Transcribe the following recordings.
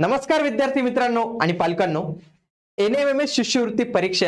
नमस्कार विद्यार्थी मित्रांनो आणि पालकांनो. एन एम एम एस शिष्यवृत्ती परीक्षा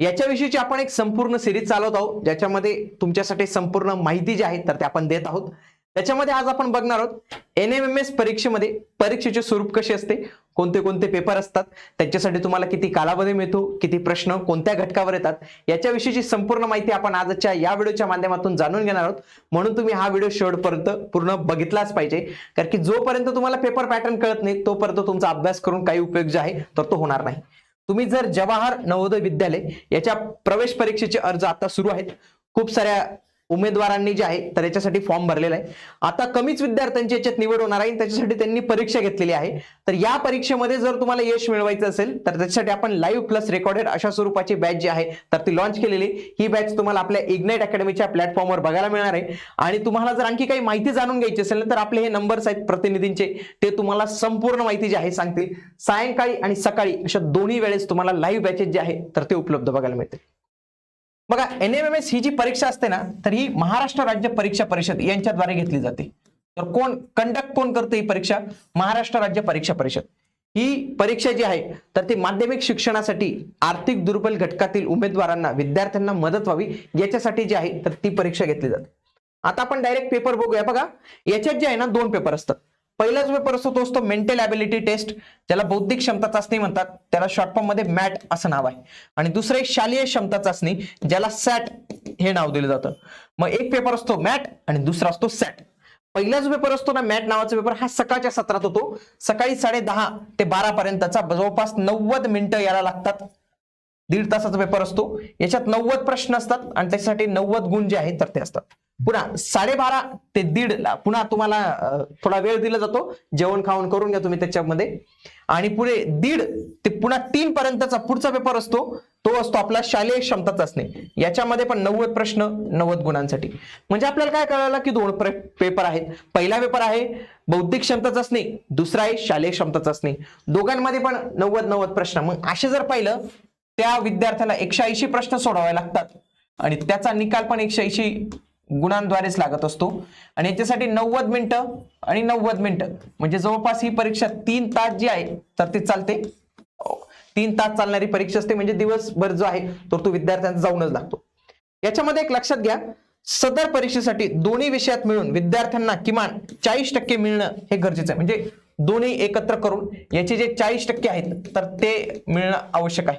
याच्याविषयीची आपण एक संपूर्ण सिरीज चालवत आहोत. ज्याच्यामध्ये तुमच्यासाठी संपूर्ण माहिती जी आहे तर ते आपण देत आहोत. त्याच्यामध्ये आज आपण बघणार आहोत एन एम एम एस परीक्षेमध्ये परीक्षेचे स्वरूप कसे असते? कोणते कोणते पेपर असतात त्यांच्यासाठी तुम्हाला किती कालावधी मिळतो किती प्रश्न कोणत्या घटकावर येतात याच्याविषयीची संपूर्ण माहिती आपण आजच्या या व्हिडिओच्या माध्यमातून जाणून घेणार आहोत. म्हणून तुम्ही हा व्हिडिओ शेवटपर्यंत पूर्ण बघितलाच पाहिजे. कारण की जोपर्यंत तुम्हाला पेपर पॅटर्न कळत नाही तोपर्यंत तुमचा अभ्यास करून काही उपयोग जो आहे तर तो होणार नाही. तुम्ही जर जवाहर नवोदय विद्यालय याच्या प्रवेश परीक्षेचे अर्ज आता सुरू आहेत. खूप साऱ्या उमेदवारांनी जे आहे तर याच्यासाठी फॉर्म भरलेला आहे. आता कमीच विद्यार्थ्यांची याच्यात निवड होणार आहे त्याच्यासाठी त्यांनी परीक्षा घेतलेली आहे. तर या परीक्षेमध्ये जर तुम्हाला यश मिळवायचं असेल तर त्याच्यासाठी आपण लाईव्ह प्लस रेकॉर्डेड अशा स्वरूपाची बॅच जी आहे तर ती लॉन्च केलेली ही बॅच तुम्हाला आपल्या इग्नाइट अकॅडमीच्या प्लॅटफॉर्मवर बघायला मिळणार आहे. आणि तुम्हाला जर आणखी काही माहिती जाणून घ्यायची असेल तर आपले हे नंबर्स आहेत प्रतिनिधींचे ते तुम्हाला संपूर्ण माहिती जी आहे सांगतील. सायंकाळी आणि सकाळी अशा दोन्ही वेळेस तुम्हाला लाईव्ह बॅचेस जे आहे तर ते उपलब्ध बघायला मिळतील. बघा एन एम एम एस ही जी परीक्षा असते ना तर ही महाराष्ट्र राज्य परीक्षा परिषद यांच्याद्वारे घेतली जाते. तर कोण कंडक्ट कोण करते ही परीक्षा? महाराष्ट्र राज्य परीक्षा परिषद. ही परीक्षा जी आहे तर ती माध्यमिक शिक्षणासाठी आर्थिक दुर्बल घटकातील उमेदवारांना विद्यार्थ्यांना मदत व्हावी याच्यासाठी जी आहे तर ती परीक्षा घेतली जाते. आता आपण डायरेक्ट पेपर बघूया बघा. याच्यात जे आहे ना दोन पेपर असतात. पहिलाच पेपर असतो तो असतो मेंटल ॲबिलिटी टेस्ट ज्याला बौद्धिक क्षमता चाचणी म्हणतात त्याला शॉर्ट फॉर्ममध्ये मॅट असं नाव आहे. आणि दुसरं एक शालेय क्षमता चाचणी ज्याला सॅट हे नाव दिलं जातं. मग एक पेपर असतो मॅट आणि दुसरा असतो सॅट. पहिला जो पेपर असतो ना मॅट नावाचा पेपर हा सकाळच्या सत्रात होतो. सकाळी साडे दहा ते बारा पर्यंतचा जवळपास नव्वद मिनिटं याला लागतात. दीड तासाचा पेपर असतो. याच्यात नव्वद प्रश्न असतात आणि त्याच्यासाठी नव्वद गुण जे आहेत तर ते असतात. पुन्हा साडेबारा ते दीड ला पुन्हा तुम्हाला थोडा वेळ दिला जातो. जेवण खावण करून घ्या तुम्ही त्याच्यामध्ये. आणि पुढे दीड ते पुन्हा तीन पर्यंतचा पुढचा पेपर असतो. तो असतो आपला शालेय क्षमता चाचणी याच्यामध्ये पण नव्वद प्रश्न नव्वद गुणांसाठी. म्हणजे आपल्याला काय कळालं की दोन पेपर आहेत. पहिला पेपर आहे बौद्धिक क्षमता चाचणी दुसरा आहे शालेय क्षमता चाचणी दोघांमध्ये पण नव्वद नव्वद प्रश्न. मग असे जर पाहिलं त्या विद्यार्थ्याला एकशे ऐंशी प्रश्न सोडवावे लागतात. आणि त्याचा निकाल पण एकशे ऐंशी गुणांद्वारेच लागत असतो. आणि याच्यासाठी नव्वद मिनिटं आणि नव्वद मिनिटं. म्हणजे जवळपास ही परीक्षा तीन तास जी आहे तर ती चालते. तीन तास चालणारी परीक्षा असते. म्हणजे दिवसभर जो आहे तर तो विद्यार्थ्यांचा जाऊनच लागतो. याच्यामध्ये एक लक्षात घ्या सदर परीक्षेसाठी दोन्ही विषयात मिळून विद्यार्थ्यांना किमान चाळीस टक्के मिळणं हे गरजेचं आहे. म्हणजे दोन्ही एकत्र करून याचे जे चाळीस टक्के आहेत तर ते मिळणं आवश्यक आहे.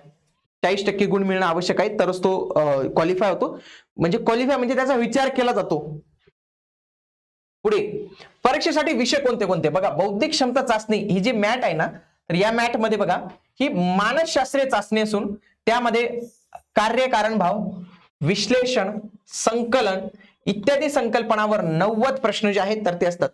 चाळीस टक्के गुण मिळणं आवश्यक आहे तरच तो क्वालिफाय होतो. म्हणजे क्वालिफाय म्हणजे त्याचा विचार केला जातो. पुढे परीक्षेसाठी विषय कोणते कोणते? बघा बौद्धिक क्षमता चाचणी ही जी मॅट आहे ना तर या मॅटमध्ये बघा ही मानसशास्त्रीय चाचणी असून त्यामध्ये कार्यकारण भाव विश्लेषण संकलन इत्यादी संकल्पनावर नव्वद प्रश्न जे आहेत तर ते असतात.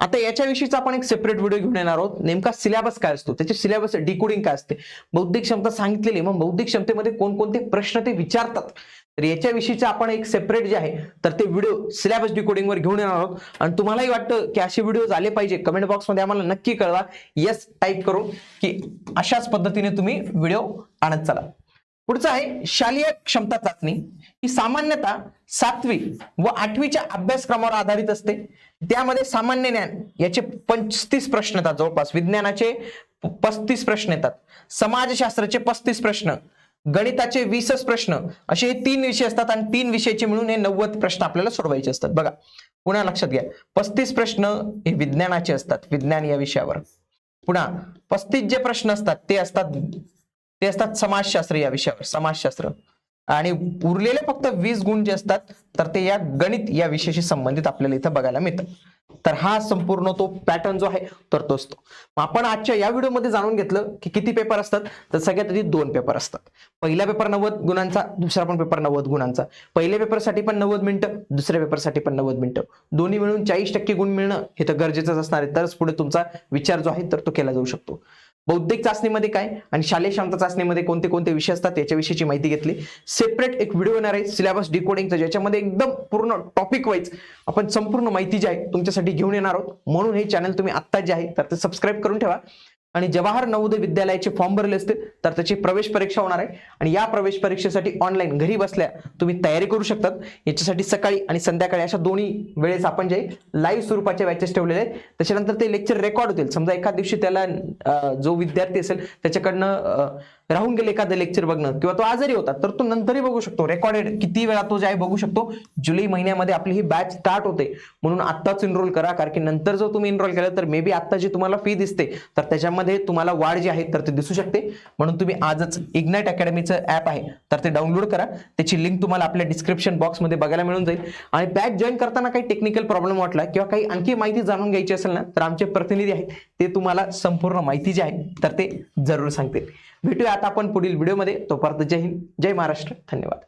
आता याच्याविषयीचा आपण एक सेपरेट व्हिडिओ घेऊन येणार आहोत. नेमका सिलेबस काय असतो? त्याचे सिलेबस डिकोडिंग काय असते? बौद्धिक क्षमता सांगितलेली मग बौद्धिक क्षमतेमध्ये कोणकोणते प्रश्न ते विचारतात? तर याच्याविषयीचा आपण एक सेपरेट जे आहे तर ते व्हिडिओ सिलेबस डिकोडिंगवर घेऊन येणार आहोत. आणि तुम्हालाही वाटतं की असे व्हिडिओ आले पाहिजे. कमेंट बॉक्समध्ये आम्हाला नक्की कळवा. येस टाईप करून की अशाच पद्धतीने तुम्ही व्हिडिओ आणत चला. पुढचं आहे शालेय क्षमता चाचणी. ही सामान्यतः सातवी व आठवीच्या अभ्यासक्रमावर आधारित असते. त्यामध्ये सामान्य ज्ञान याचे पंचतीस प्रश्न येतात. जवळपास विज्ञानाचे पस्तीस प्रश्न येतात. समाजशास्त्राचे पस्तीस प्रश्न गणिताचे वीसच प्रश्न असे हे तीन विषय असतात आणि तीन विषयाचे मिळून हे नव्वद प्रश्न आपल्याला सोडवायचे असतात. बघा पुन्हा लक्षात घ्या. पस्तीस प्रश्न हे विज्ञानाचे असतात विज्ञान या विषयावर. पुन्हा पस्तीस जे प्रश्न असतात ते असतात ते असतात समाजशास्त्र या विषयावर समाजशास्त्र. आणि उरलेले फक्त वीस गुण जे असतात तर ते या गणित या विषयाशी संबंधित आपल्याला इथं बघायला मिळतं. तर हा संपूर्ण तो पॅटर्न जो आहे तर तो. असतो मग आपण आजच्या या व्हिडिओमध्ये जाणून घेतलं की किती पेपर असतात तर सगळ्यात आधी दोन पेपर असतात. पहिला पेपर नव्वद गुणांचा दुसरा पण पेपर नव्वद गुणांचा. पहिल्या पेपरसाठी पण नव्वद मिनिटं दुसऱ्या पेपरसाठी पण नव्वद मिनिटं. दोन्ही मिळून चाळीस टक्के गुण मिळणं हे तर गरजेचंच असणार आहे. तरच पुढे तुमचा विचार जो आहे तर तो केला जाऊ शकतो. बौद्धिक चाचणीमध्ये काय आणि शालेय क्षमता चाचणीमध्ये कोणते कोणते विषय असतात याच्याविषयीची माहिती घेतली. सेपरेट एक व्हिडिओ येणार आहे सिलेबस डिकोडिंगचा ज्याच्यामध्ये एकदम पूर्ण टॉपिक वाईज आपण संपूर्ण माहिती जी आहे तुमच्यासाठी घेऊन येणार आहोत. म्हणून हे चॅनल तुम्ही आत्ता जे आहे तर ते सबस्क्राईब करून ठेवा. आणि जवाहर नवोदय विद्यालयाचे फॉर्म भरले असतील तर त्याची प्रवेश परीक्षा होणार आहे. आणि या प्रवेश परीक्षेसाठी ऑनलाईन घरी बसल्या तुम्ही तयारी करू शकतात. याच्यासाठी सकाळी आणि संध्याकाळी अशा दोन्ही वेळेस आपण जे लाईव्ह स्वरूपाच्या बॅचेस ठेवलेले आहेत त्याच्यानंतर ते लेक्चर रेकॉर्ड होतील. समजा एका दिवशी त्याला जो विद्यार्थी असेल त्याच्याकडनं राहून गेले एखादं लेक्चर बघणं किंवा तो आजारी होता तर तो नंतरही बघू शकतो. रेकॉर्डेड किती वेळा तो जे आहे बघू शकतो? जुलै महिन्यामध्ये आपली ही बॅच स्टार्ट होते. म्हणून आत्ताच एनरोल करा कारण की नंतर जर तुम्ही एनरोल केलं तर मे बी आत्ता जी तुम्हाला फी दिसते तर त्याच्यामध्ये तुम्हाला वाढ जी आहे तर ते दिसू शकते. म्हणून तुम्ही आजच इग्नाइट अकॅडमीचं ॲप आहे तर ते डाउनलोड करा. त्याची लिंक तुम्हाला आपल्या डिस्क्रिप्शन बॉक्समध्ये बघायला मिळून जाईल. आणि बॅच जॉईन करताना काही टेक्निकल प्रॉब्लेम वाटला किंवा काही आणखी माहिती जाणून घ्यायची असेल ना तर आमचे प्रतिनिधी आहेत. ते तुम्हाला संपूर्ण माहिती जी आहे तर ते जरूर सांगतील. भेटूया आता आपण पुढील व्हिडिओमध्ये तोपर्यंत जय हिंद जय महाराष्ट्र. धन्यवाद.